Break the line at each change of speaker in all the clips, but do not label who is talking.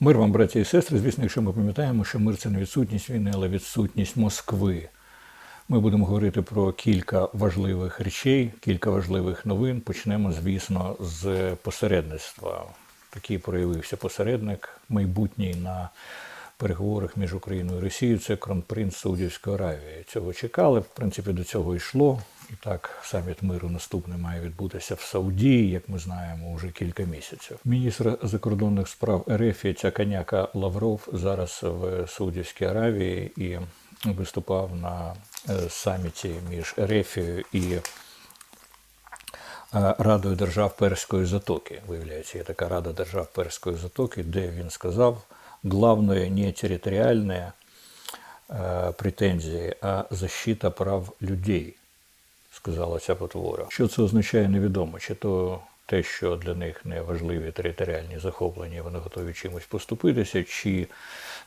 Мир вам, браті і сестри. Звісно, якщо ми пам'ятаємо, що мир це не відсутність війни, але відсутність Москви. Ми будемо говорити про кілька важливих речей, кілька важливих новин. Почнемо, звісно, з посередництва. Такий проявився посередник майбутній на переговорах між Україною і Росією. Це кронпринц Саудівської Аравії. Цього чекали. В принципі, до цього йшло. І так, саміт миру наступний має відбутися в Саудії, як ми знаємо, вже кілька місяців. Міністр закордонних справ РФ, ця коняка Лавров, зараз в Саудівській Аравії і виступав на е, саміті між РФ і е, Радою держав Перської затоки. Виявляється, є така Рада держав Перської затоки, де він сказав, главное не територіальне е, претензії, а защита прав людей, сказала ця потвора. Що це означає, невідомо. Чи то те, що для них не важливі територіальні захоплення, вони готові чимось поступитися, чи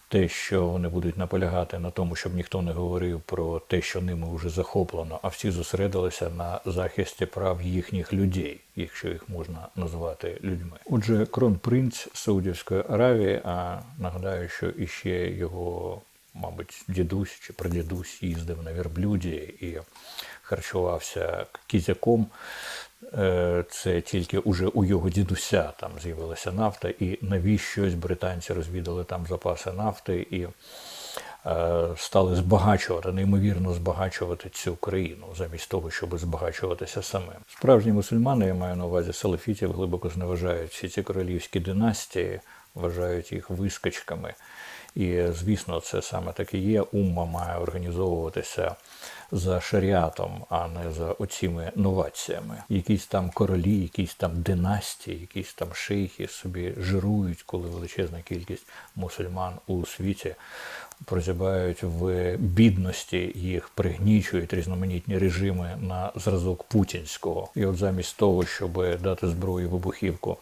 те, що вони будуть наполягати на тому, щоб ніхто не говорив про те, що ними вже захоплено, а всі зосередилися на захисті прав їхніх людей, якщо їх можна назвати людьми. Отже, кронпринц Саудівської Аравії, а нагадаю, що іще його, мабуть, дідусь чи прадідусь їздив на верблюді і харчувався кізяком. Е, Це тільки уже у його дідуся там з'явилася нафта, і навіщось британці розвідали там запаси нафти і е, стали збагачувати, неймовірно збагачувати цю країну, замість того, щоб збагачуватися самим. Справжні мусульмани, я маю на увазі салафітів, глибоко зневажають всі ці королівські династії, вважають їх вискочками. І, звісно, це саме таки є. Умма має організовуватися за шаріатом, а не за оціми новаціями. Якісь там королі, якісь там династії, якісь там шейхи собі жирують, коли величезна кількість мусульман у світі прозябають в бідності, їх пригнічують різноманітні режими на зразок путінського. І от замість того, щоб дати зброю вибухівку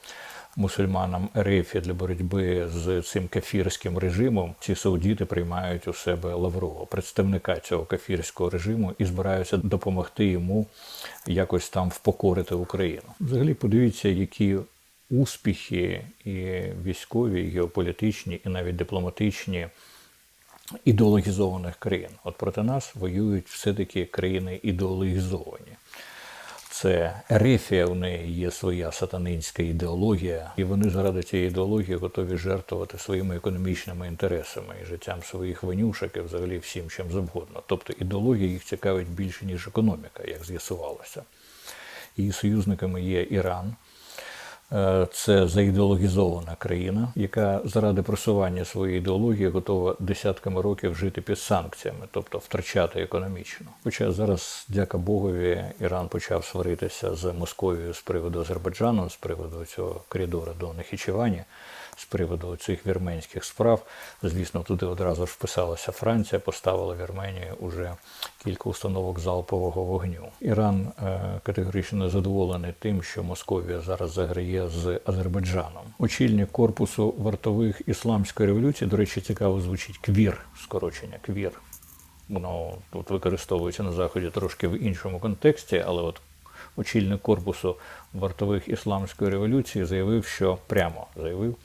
мусульманам РФ для боротьби з цим кафірським режимом, ці саудіти приймають у себе Лаврова, представника цього кафірського режиму, і збираються допомогти йому якось там впокорити Україну. Взагалі, подивіться, які успіхи і військові, і геополітичні, і навіть дипломатичні. Ідеологізованих країн. От проти нас воюють все-таки країни ідеологізовані. Це Ерефія, у неї є своя сатанинська ідеологія, і вони заради цієї ідеології готові жертвувати своїми економічними інтересами і життям своїх венюшок і взагалі всім чим завгодно. Тобто ідеологія їх цікавить більше, ніж економіка, як з'ясувалося. Її союзниками є Іран. Е, Це заідеологізована країна, яка заради просування своєї ідеології готова десятками років жити під санкціями, тобто втрачати економічно. Хоча зараз, дяка Богові, Іран почав сваритися з Московією з приводу Азербайджану, з приводу цього коридора до Нахічевані, з приводу цих вірменських справ. Звісно, туди одразу ж вписалася Франція, поставила Вірменії уже кілька установок залпового вогню. Іран е, категорично задоволений тим, що Московія зараз заграє з Азербайджаном. Очільник корпусу вартових ісламської революції, до речі, цікаво звучить квір, скорочення квір. Воно тут використовується на заході трошки в іншому контексті, але от очільник корпусу вартових ісламської революції заявив, що прямо заявив,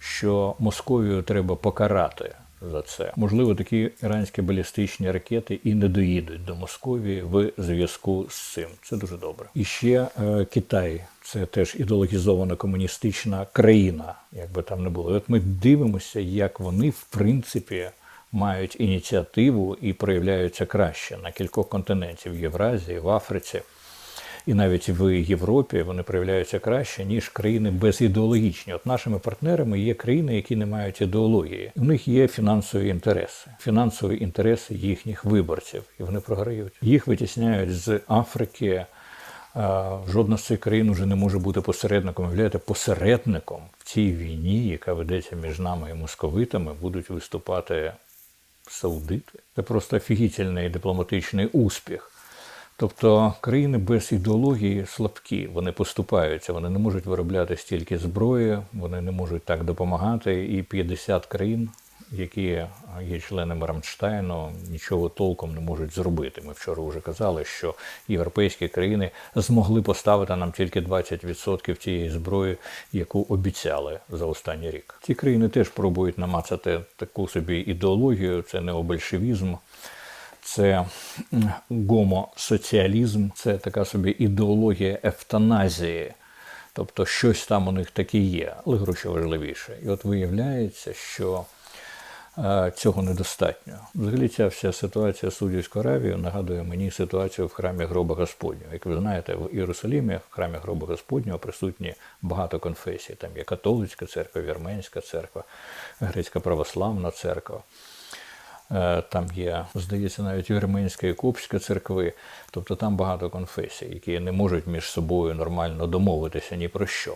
що Московію треба покарати за це. Можливо, такі іранські балістичні ракети і не доїдуть до Московії в зв'язку з цим. Це дуже добре. І ще е, Китай. Це теж ідеологізована комуністична країна, як би там не було. От ми дивимося, як вони в принципі мають ініціативу і проявляються краще на кількох континентів в Євразії, в Африці. І навіть в Європі вони проявляються краще, ніж країни безідеологічні. От нашими партнерами є країни, які не мають ідеології. У них є фінансові інтереси, фінансові інтереси їхніх виборців, і вони програють. Їх витісняють з Африки. Жодна з цих країн вже не може бути посередником. Являєте посередником в цій війні, яка ведеться між нами і московитами, будуть виступати саудити. Це просто офігітельний дипломатичний успіх. Тобто країни без ідеології слабкі, вони поступаються, вони не можуть виробляти стільки зброї, вони не можуть так допомагати. І 50 країн які є членами Рамштайну, нічого толком не можуть зробити. Ми вчора вже казали, що європейські країни змогли поставити нам тільки 20% тієї зброї, яку обіцяли за останній рік. Ці країни теж пробують намацати таку собі ідеологію, це необольшевізм. Це гомосоціалізм, це така собі ідеологія евтаназії. Тобто щось там у них таке є, але гроші важливіше. І от виявляється, що е, цього недостатньо. Взагалі ця вся ситуація з Саудівською Аравією нагадує мені ситуацію в храмі Гроба Господнього. Як ви знаєте, в Єрусалімі, в храмі Гроба Господнього присутні багато конфесій. Там є католицька церква, вірменська церква, грецька православна церква. Е, Там є, здається, навіть вірменська і копська церкви. Тобто там багато конфесій, які не можуть між собою нормально домовитися ні про що.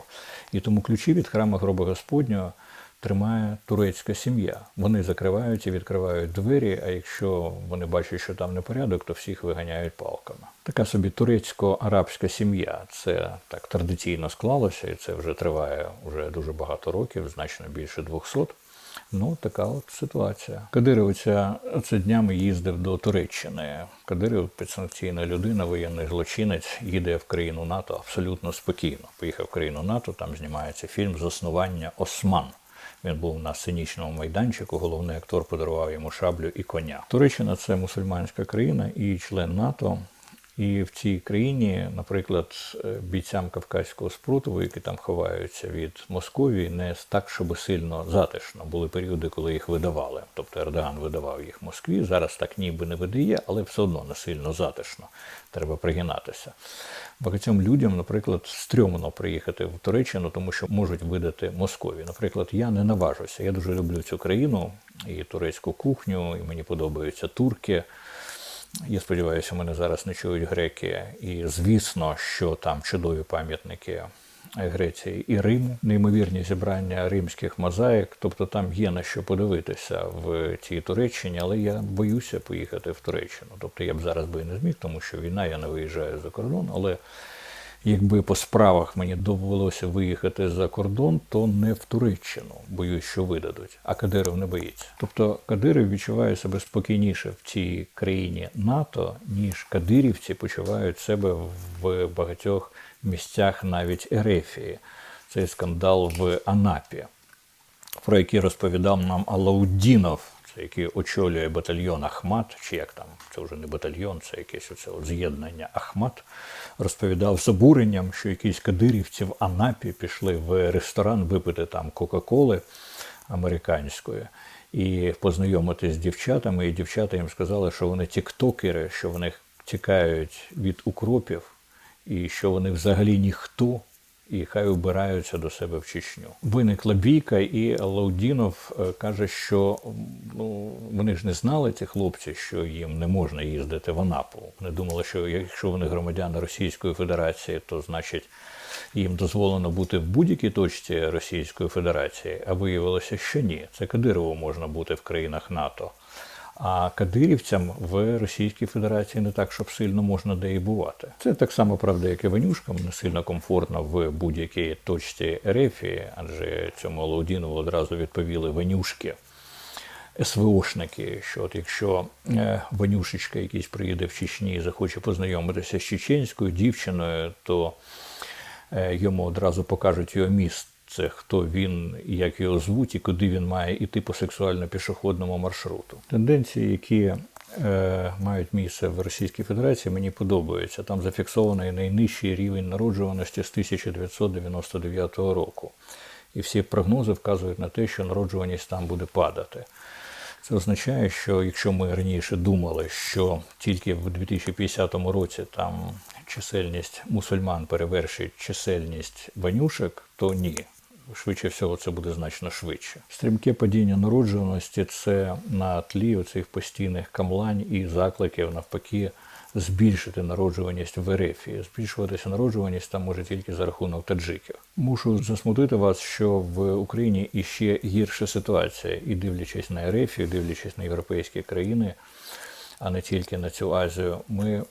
І тому ключі від храму гроба Господнього тримає турецька сім'я. Вони закривають і відкривають двері, а якщо вони бачать, що там непорядок, то всіх виганяють палками. Така собі турецько-арабська сім'я. Це так традиційно склалося, і це вже триває вже дуже багато років, значно більше 200. Ну, така от ситуація. Кадиров оця, оце днями їздив до Туреччини. Кадиров підсанкційна людина, воєнний злочинець, їде в країну НАТО абсолютно спокійно. Поїхав в країну НАТО, там знімається фільм Заснування Осман. Він був на сценічному майданчику. Головний актор подарував йому шаблю і коня. Туреччина це мусульманська країна і член НАТО. І в цій країні, наприклад, е, бійцям Кавказького спротиву, які там ховаються від Московії, не так, щоб сильно затишно. Були періоди, коли їх видавали. Тобто Ердоган видавав їх Москві. Зараз так ніби не видає, але все одно не сильно затишно. Треба пригинатися. Багатьом людям, наприклад, стрьомно приїхати в Туреччину, тому що можуть видати Москові. Наприклад, я не наважуся. Я дуже люблю цю країну і турецьку кухню, і мені подобаються турки. Я сподіваюся, мене зараз не чують греки. І звісно, що там чудові пам'ятники Греції і Риму, неймовірні зібрання римських мозаїк. Тобто там є на що подивитися в цій Туреччині, але я боюся поїхати в Туреччину. Тобто я б зараз би і не зміг, тому що війна, я не виїжджаю за кордон, але. Якби по справах мені довелося виїхати за кордон, то не в Туреччину, боюсь, що видадуть. А Кадиров не боїться. Тобто Кадиров відчуває себе спокійніше в цій країні НАТО, ніж кадирівці почувають себе в багатьох місцях навіть Ерефії. Цей скандал в Анапі, про який розповідав нам Алаудінов, це який очолює батальйон Ахмат, чи як там, це вже не батальйон, це якесь оце от з'єднання Ахмат, розповідав з обуренням, що якісь кадирівці в Анапі пішли в ресторан випити там Кока-Коли американської і познайомитись з дівчатами. І дівчата їм сказали, що вони тіктокери, що вони тікають від укропів, і що вони взагалі ніхто і хай обираються до себе в Чечню. Виникла бійка, і Лаудінов е, каже, що ну вони ж не знали ці хлопці, що їм не можна їздити в Анапу. Вони думали, що якщо вони громадяни Російської Федерації, то значить їм дозволено бути в будь-якій точці Російської Федерації. А виявилося, що ні. Це Кадирову можна бути в країнах НАТО. А кадирівцям в Російській Федерації не так, щоб сильно можна де і бувати. Це так само правда, як і Ванюшкам, не сильно комфортно в будь-якій точці Ерефії, адже цьому Лаудінову одразу відповіли Ванюшки. СВОшники, що от якщо е, Ванюшечка якийсь приїде в Чечні і захоче познайомитися з чеченською дівчиною, то е, йому одразу покажуть його міст. Це хто він, як його звуть і куди він має йти по сексуально-пішохідному маршруту. Тенденції, які е, мають місце в Російській Федерації, мені подобаються. Там зафіксований найнижчий рівень народжуваності з 1999 року. І всі прогнози вказують на те, що народжуваність там буде падати. Це означає, що якщо ми раніше думали, що тільки в 2050 році там чисельність мусульман перевершить чисельність ванюшек, то ні. Швидше всього, це буде значно швидше. Стрімке падіння народжуваності це на тлі оцих постійних камлань і закликів навпаки збільшити народжуваність в Ерефії. Збільшуватися народжуваність там може тільки за рахунок таджиків. Мушу засмутити вас, що в Україні іще гірша ситуація, і дивлячись на Ерефію, дивлячись на європейські країни, а не тільки на цю Азію, ми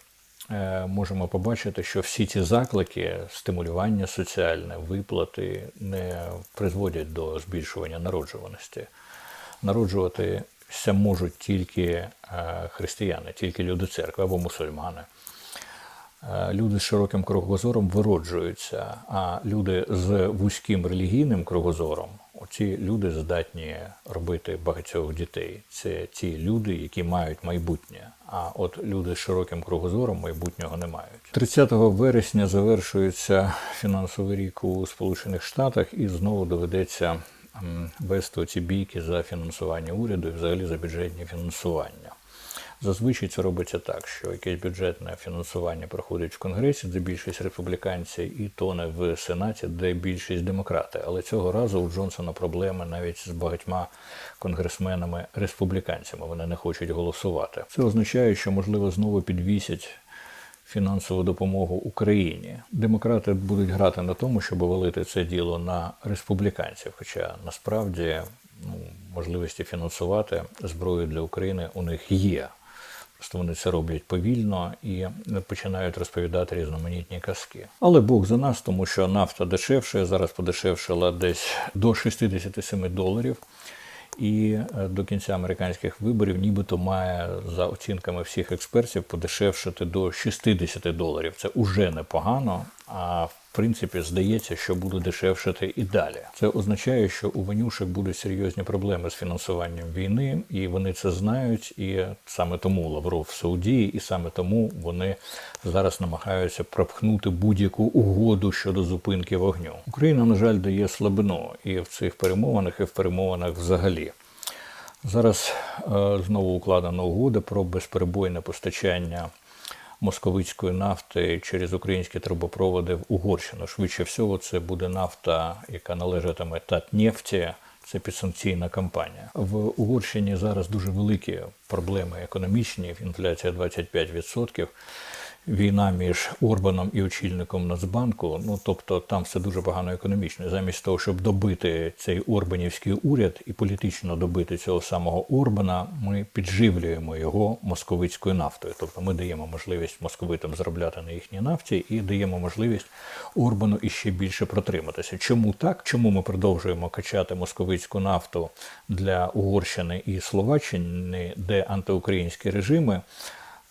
можемо побачити, що всі ці заклики, стимулювання соціальне, виплати не призводять до збільшування народжуваності. народжуватися можуть тільки е, християни, тільки люди церкви або мусульмани. Е, Люди з широким кругозором вироджуються, а люди з вузьким релігійним кругозором, оці люди здатні робити багатьох дітей. Це ті люди, які мають майбутнє. А от люди з широким кругозором майбутнього не мають. 30 вересня завершується фінансовий рік у Сполучених Штатах, і знову доведеться вести ці бійки за фінансування уряду і взагалі за бюджетні фінансування. Зазвичай це робиться так, що якесь бюджетне фінансування проходить в Конгресі, де більшість республіканців, і тоне в Сенаті, де більшість демократи. Але цього разу у Джонсона проблеми навіть з багатьма конгресменами республіканцями. Вони не хочуть голосувати. Це означає, що можливо знову підвісять фінансову допомогу Україні. Демократи будуть грати на тому, щоб валити це діло на республіканців. Хоча насправді ну, можливості фінансувати зброю для України у них є. Просто вони це роблять повільно і починають розповідати різноманітні казки. Але Бог за нас, тому що нафта дешевше, зараз подешевшила десь до 67 доларів. І е, до кінця американських виборів нібито має за оцінками всіх експертів подешевшити до 60 доларів. Це уже непогано. А в принципі здається, що буде дешевшити і далі. Це означає, що у Ванюшек будуть серйозні проблеми з фінансуванням війни, і вони це знають. І саме тому Лавров в Саудії, і саме тому вони зараз намагаються пропхнути будь-яку угоду щодо зупинки вогню. Україна, на жаль, дає слабину і в цих перемовинах, і в перемовинах взагалі. Зараз е, знову укладена угода про безперебойне постачання московицької нафти через українські трубопроводи в Угорщину. Швидше всього, це буде нафта, яка належатиме Татнефті. Це підсанкційна кампанія. В Угорщині зараз дуже великі проблеми економічні, інфляція 25%. Війна між Орбаном і очільником Нацбанку. Ну тобто там все дуже погано економічно. Замість того, щоб добити цей Орбанівський уряд і політично добити цього самого Орбана, ми підживлюємо його московицькою нафтою. Тобто ми даємо можливість московитам заробляти на їхній нафті і даємо можливість Орбану іще більше протриматися. Чому так? Чому ми продовжуємо качати московицьку нафту для Угорщини і Словаччини, де антиукраїнські режими?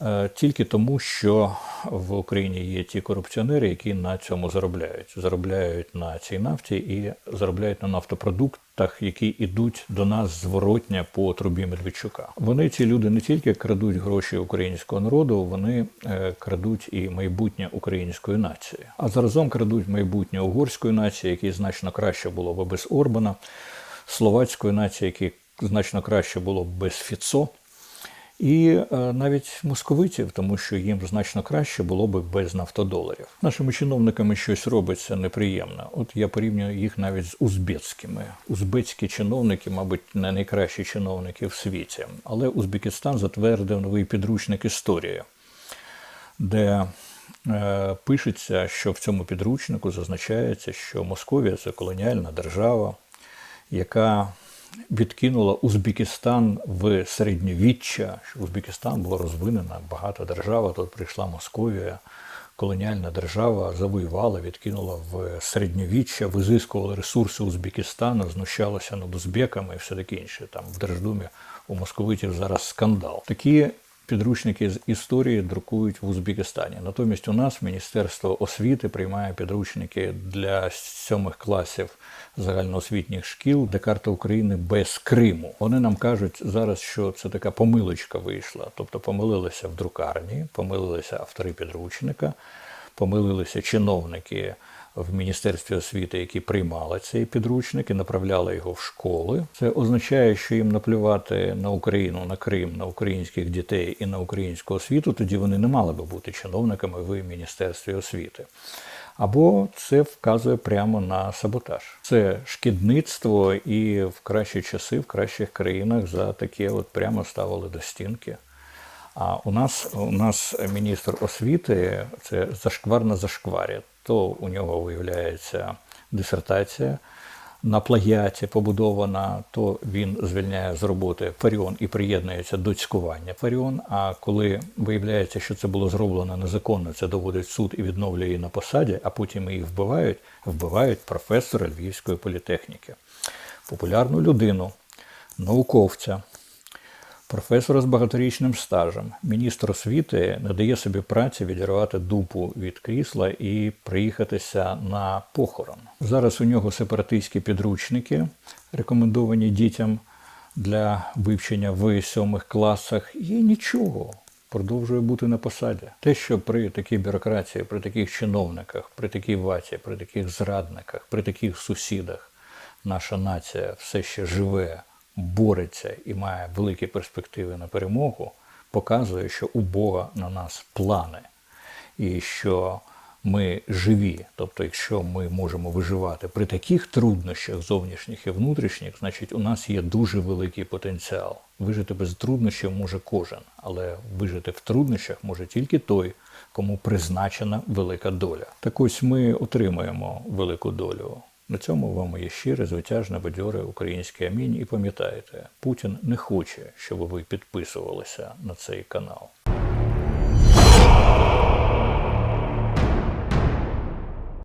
Е, Тільки тому, що в Україні є ті корупціонери, які на цьому заробляють. Заробляють на цій нафті і заробляють на нафтопродуктах, які йдуть до нас зворотня по трубі Медведчука. Вони ці люди не тільки крадуть гроші українського народу, вони е, крадуть і майбутнє української нації. А заразом крадуть майбутнє угорської нації, якій значно краще було б без Орбана, словацької нації, якій значно краще було б без Фіцо. І е, навіть московитів, тому що їм значно краще було би без нафтодоларів. Нашими чиновниками щось робиться неприємно. От я порівнюю їх навіть з узбецькими. Узбецькі чиновники, мабуть, не найкращі чиновники в світі. Але Узбекистан затвердив новий підручник історії, де е, пишеться, що в цьому підручнику зазначається, що Московія це колоніальна держава, яка відкинула Узбекистан в середньовіччя, що Узбекистан була розвинена багата держава. Тут прийшла Московія, колоніальна держава, завоювала, відкинула в середньовіччя, визискувала ресурси Узбекистану, знущалася над узбеками і все таке інше. Там в Держдумі у московитів зараз скандал. Такі підручники з історії друкують в Узбекистані. Натомість у нас Міністерство освіти приймає підручники для сьомих класів загальноосвітніх шкіл, де карта України без Криму. Вони нам кажуть зараз, що це така помилочка вийшла. Тобто помилилися в друкарні, помилилися автори підручника, помилилися чиновники в Міністерстві освіти, які приймали цей підручник і направляли його в школи. Це означає, що їм наплювати на Україну, на Крим, на українських дітей і на українську освіту, тоді вони не мали би бути чиновниками в Міністерстві освіти. Або це вказує прямо на саботаж. Це шкідництво, і в кращі часи, в кращих країнах за таке от прямо ставили до стінки. А у нас у нас міністр освіти це зашквар на зашкварі. То у нього виявляється дисертація на плагіаті побудована, то він звільняє з роботи Фаріон і приєднується до цькування Фаріон. А коли виявляється, що це було зроблено незаконно, це доводить суд і відновлює її на посаді, а потім її вбивають, вбивають професора Львівської політехніки, популярну людину. науковця, професора з багаторічним стажем, міністр освіти не дає собі праці відірвати дупу від крісла і приїхатися на похорон. Зараз у нього сепаратистські підручники, рекомендовані дітям для вивчення в сьомих класах, і нічого. Продовжує бути на посаді. Те, що при такій бюрократії, при таких чиновниках, при такій ваті, при таких зрадниках, при таких сусідах наша нація все ще живе, бореться і має великі перспективи на перемогу, показує, що у Бога на нас плани, і що ми живі. Тобто, якщо ми можемо виживати при таких труднощах зовнішніх і внутрішніх, значить у нас є дуже великий потенціал. Вижити без труднощів може кожен, але вижити в труднощах може тільки той, кому призначена велика доля. Так ось ми отримаємо велику долю. На цьому вам є щире, звитяжне, бадьоре українське амінь. І пам'ятайте, Путін не хоче, щоб ви підписувалися на цей канал.